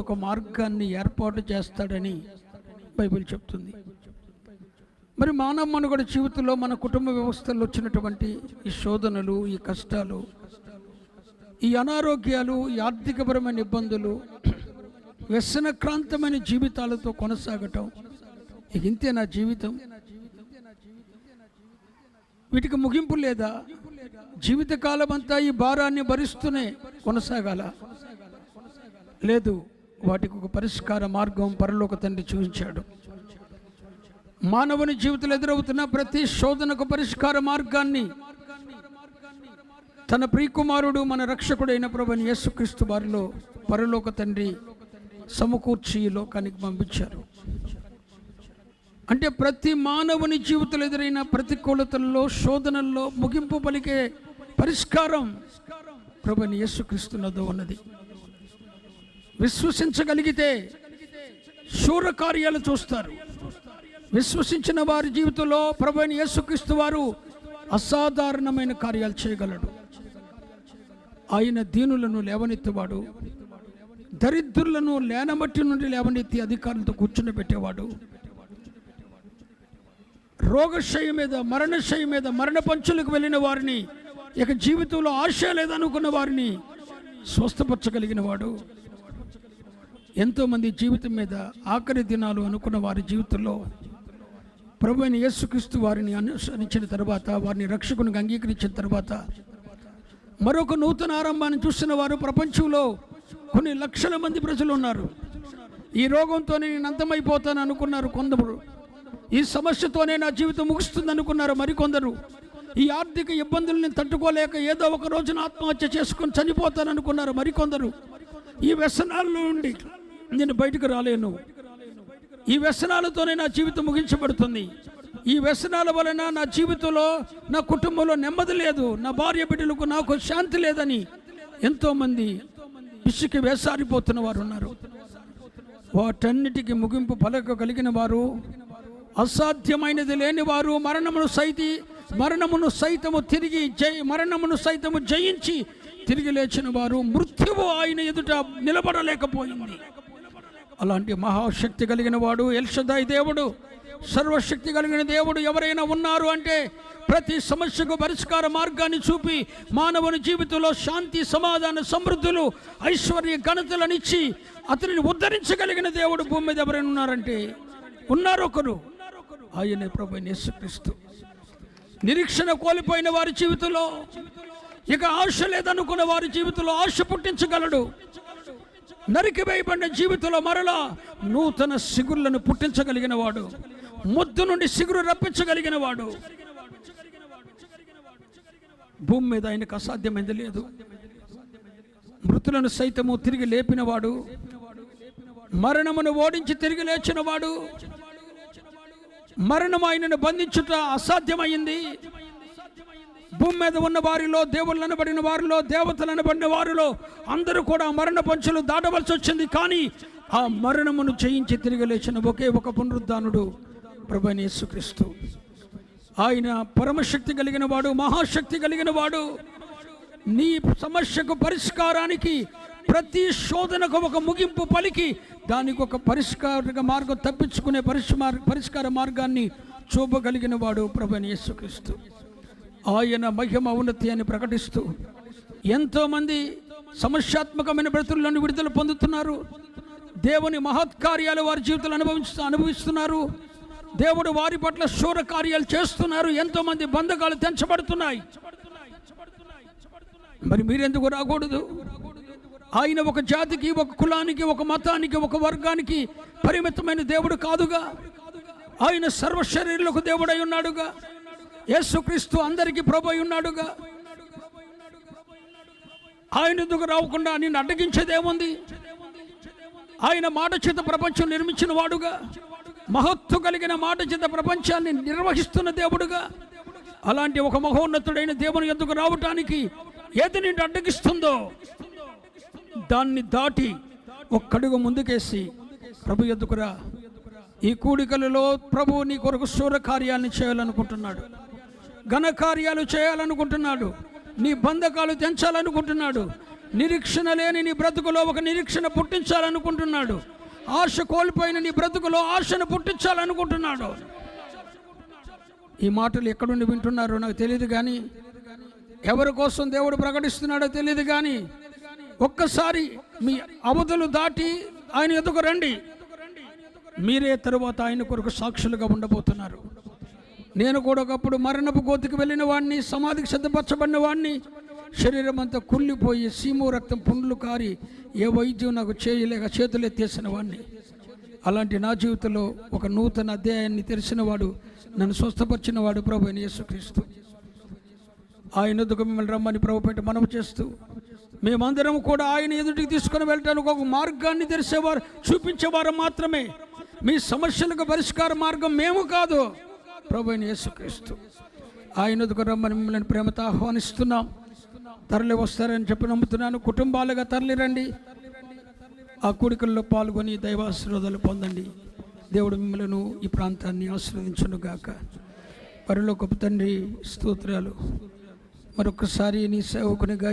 ఒక మార్గాన్ని ఏర్పాటు చేస్తాడని బైబిల్ చెప్తుంది. మరి మానవ మనుగడ జీవితంలో మన కుటుంబ వ్యవస్థలో వచ్చినటువంటి ఈ శోధనలు ఈ కష్టాలు ఈ అనారోగ్యాలు ఈ ఆర్థికపరమైన ఇబ్బందులు వ్యసనక్రాంతమైన జీవితాలతో కొనసాగటం ఇక ఇంతే నా జీవితం. వీటికి ముగింపు లేదా? జీవితకాలం అంతా ఈ భారాన్ని భరిస్తూనే కొనసాగాల? లేదు. వాటికి ఒక పరిష్కార మార్గం పరలోక తండ్రి చూపించాడు. మానవుని జీవితంలో ఎదురవుతున్న ప్రతి శోధనకు పరిష్కార మార్గాన్ని తన ప్రియకుమారుడు మన రక్షకుడైన ప్రభుని యేసుక్రీస్తు వారిలో పరలోక తండ్రి సమకూర్చి లోకానికి పంపించారు. అంటే ప్రతి మానవుని జీవితంలో ఎదురైన ప్రతికూలతల్లో శోధనల్లో ముగింపు పలికే పరిష్కారం ప్రభుని యేసుక్రీస్తున్నదో ఉన్నది. విశ్వసించగలిగితే శూర కార్యాలు చూస్తారు. విశ్వసించిన వారి జీవితంలో ప్రభుని యేసుక్రీస్తు వారు అసాధారణమైన కార్యాలు చేయగలడు. ఆయన దీనులను లేవనెత్తేవాడు. దరిద్రులను లేనమట్టి నుండి లేవనెత్తి అధికారులతో కూర్చుని పెట్టేవాడు రోగశయ మీద మరణశయ మీద మరణ పంచులకు వెళ్ళిన వారిని ఇక జీవితంలో ఆశ లేదనుకున్న వారిని స్వస్థపరచగలిగిన వాడు. ఎంతోమంది జీవితం మీద ఆఖరి దినాలు అనుకున్న వారి జీవితంలో ప్రభు అయిన యేసుక్రీస్తు వారిని అనుసరించిన తర్వాత వారిని రక్షకునికి అంగీకరించిన తర్వాత మరొక నూతన ఆరంభాన్ని చూస్తున్న వారు ప్రపంచంలో కొన్ని లక్షల మంది ప్రజలు ఉన్నారు. ఈ రోగంతో నేను అంతమైపోతాను అనుకున్నారు కొందరు. ఈ సమస్యతోనే నా జీవితం ముగుస్తుంది అనుకున్నారు మరికొందరు. ఈ ఆర్థిక ఇబ్బందుల్ని తట్టుకోలేక ఏదో ఒక రోజున ఆత్మహత్య చేసుకొని చనిపోతాను అనుకున్నారు మరికొందరు. ఈ వ్యసనాల్లో నుండి నేను బయటకు రాలేను. ఈ వ్యసనాలతోనే నా జీవితం ముగించబడుతుంది. ఈ వ్యసనాల వలన నా జీవితంలో నా కుటుంబంలో నెమ్మది లేదు. నా భార్య బిడ్డలకు నాకు శాంతి లేదని ఎంతోమంది పిసికి వేసారిపోతున్న వారు ఉన్నారు. వాటన్నిటికీ ముగింపు పలకగలిగిన వారు అసాధ్యమైనది లేని వారు మరణమును సైతి మరణమును సైతము తిరిగి జయ మరణమును సైతము జయించి తిరిగి లేచిన వారు మృత్యువు ఆయన ఎదుట నిలబడలేకపోయింది. అలాంటి మహాశక్తి కలిగిన వాడు ఎల్షదాయి దేవుడు. సర్వశక్తి కలిగిన దేవుడు ఎవరైనా ఉన్నారు అంటే ప్రతి సమస్యకు పరిష్కార మార్గాన్ని చూపి మానవుని జీవితంలో శాంతి సమాధాన సమృద్ధులు ఐశ్వర్య ఘనతలనిచ్చి అతనిని ఉద్ధరించగలిగిన దేవుడు భూమి మీద ఎవరైనా ఉన్నారంటే ఉన్నారు ఒకరు. ఆయనే ప్రభు నేసుక్రీస్తు నిరీక్షణ కోల్పోయిన వారి జీవితంలో ఇక ఆశ లేదనుకున్న వారి జీవితంలో ఆశ పుట్టించగలడు. నరికివేయబడిన జీవితంలో మరలా నూతన సిగురులను పుట్టించగలిగిన వాడు ముద్దు నుండి సిగురు రప్పించగలిగిన వాడు భూమి మీద ఆయనకు అసాధ్యమైంది లేదు. మృతులను సైతము తిరిగి లేపినవాడు మరణమును ఓడించి తిరిగి లేచినవాడు మరణం ఆయనను బంధించుట అసాధ్యమైంది. భూమి మీద ఉన్న వారిలో దేవుళ్ళు అనబడిన వారిలో దేవతలు అనబడిన వారిలో అందరూ కూడా మరణ పంచులు దాటవలసి వచ్చింది. కానీ ఆ మరణమును జయించి తిరిగి లేచిన ఒకే ఒక పునరుద్ధానుడు ప్రభనేసుక్రీస్తు ఆయన పరమశక్తి కలిగిన వాడు మహాశక్తి కలిగిన వాడు. నీ సమస్యకు పరిష్కారానికి ప్రతి శోధనకు ఒక ముగింపు పలికి దానికి ఒక పరిష్కార మార్గం తప్పించుకునే పరిష్మార్ పరిష్కార మార్గాన్ని చూపగలిగిన వాడు ప్రభు యేసుక్రీస్తు ఆయన మహిమ ఉన్నతి అని ప్రకటిస్తూ ఎంతోమంది సమస్యాత్మకమైన బ్రతులను విడుదల పొందుతున్నారు. దేవుని మహత్కార్యాలు వారి జీవితంలో అనుభవిస్తూ అనుభవిస్తున్నారు. దేవుడు వారి పట్ల శూర కార్యాలు చేస్తున్నారు. ఎంతోమంది బంధకాలు తెంచబడుతున్నాయి. మరి మీరెందుకు రాకూడదు? ఆయన ఒక జాతికి ఒక కులానికి ఒక మతానికి ఒక వర్గానికి పరిమితమైన దేవుడు కాదుగా. ఆయన సర్వశరీరులకు దేవుడై ఉన్నాడుగా. యేసుక్రీస్తు అందరికీ ప్రభు ఉన్నాడుగా. ఆయన ఎందుకు రావకుండా నిన్ను అడ్డగించేదేముంది? ఆయన మాట చేత ప్రపంచం నిర్మించిన వాడుగా. మహత్తు కలిగిన మాట చేత ప్రపంచాన్ని నిర్వహిస్తున్న దేవుడుగా. అలాంటి ఒక మహోన్నతుడైన దేవుని ఎందుకు రావటానికి ఏది నిన్ను అడ్డగిస్తుందో దాన్ని దాటి ఒక్కడుగు ముందుకేసి ప్రభు ఎద్దుకురా ఈ కూడికలలో ప్రభు నీ కొరకు శూర కార్యాలను చేయాలనుకుంటున్నాడు. ఘనకార్యాలు చేయాలనుకుంటున్నాడు. నీ బంధకాలు తెంచాలనుకుంటున్నాడు. నిరీక్షణ లేని నీ బ్రతుకులో ఒక నిరీక్షణ పుట్టించాలనుకుంటున్నాడు. ఆశ కోల్పోయిన నీ బ్రతుకులో ఆశను పుట్టించాలనుకుంటున్నాడు. ఈ మాటలు ఎక్కడుండి వింటున్నారో నాకు తెలియదు కానీ ఎవరి కోసం దేవుడు ప్రకటిస్తున్నాడో తెలియదు కానీ ఒక్కసారి మీ అవధులు దాటి ఆయన ఎదుగు రండి. మీరే తరువాత ఆయన కొరకు సాక్షులుగా ఉండబోతున్నారు. నేను కూడా ఒకప్పుడు మరణపు గోతికి వెళ్ళిన వాడిని సమాధికి సిద్ధపరచబడిన వాడిని శరీరం అంతా కుళ్ళిపోయి సీము రక్తం పుండ్లు కారి ఏ వైద్యం నాకు చేయలేక చేతులు ఎత్తేసిన వాడిని అలాంటి నా జీవితంలో ఒక నూతన అధ్యాయాన్ని తెలిసిన వాడు నన్ను స్వస్థపరిచిన వాడు ప్రభు అయిన యేసుక్రీస్తు. ఆయన ఎదుగు మిమ్మల్ని రమ్మని ప్రభుపేట మనము చేస్తూ మేమందరం కూడా ఆయన ఎదుటికి తీసుకొని వెళ్ళడానికి ఒక మార్గాన్ని తెరిచేవారు చూపించేవారు మాత్రమే. మీ సమస్యలకు పరిష్కార మార్గం మేము కాదు. ప్రభు అయిన యేసుక్రీస్తు. ఆయన రమ్మని మిమ్మల్ని ప్రేమతో ఆహ్వానిస్తున్నాం. తరలి వస్తారని చెప్పి నమ్ముతున్నాను. కుటుంబాలుగా తరలి రండి ఆ కూడికల్లో పాల్గొని దైవాశీర్వాదాలు పొందండి. దేవుడు మిమ్మలను ఈ ప్రాంతాన్ని ఆశీర్వదించునుగాక. వరిలో గొప్ప తండ్రి స్తోత్రాలు. మరొకసారి నీ సేవకునిగా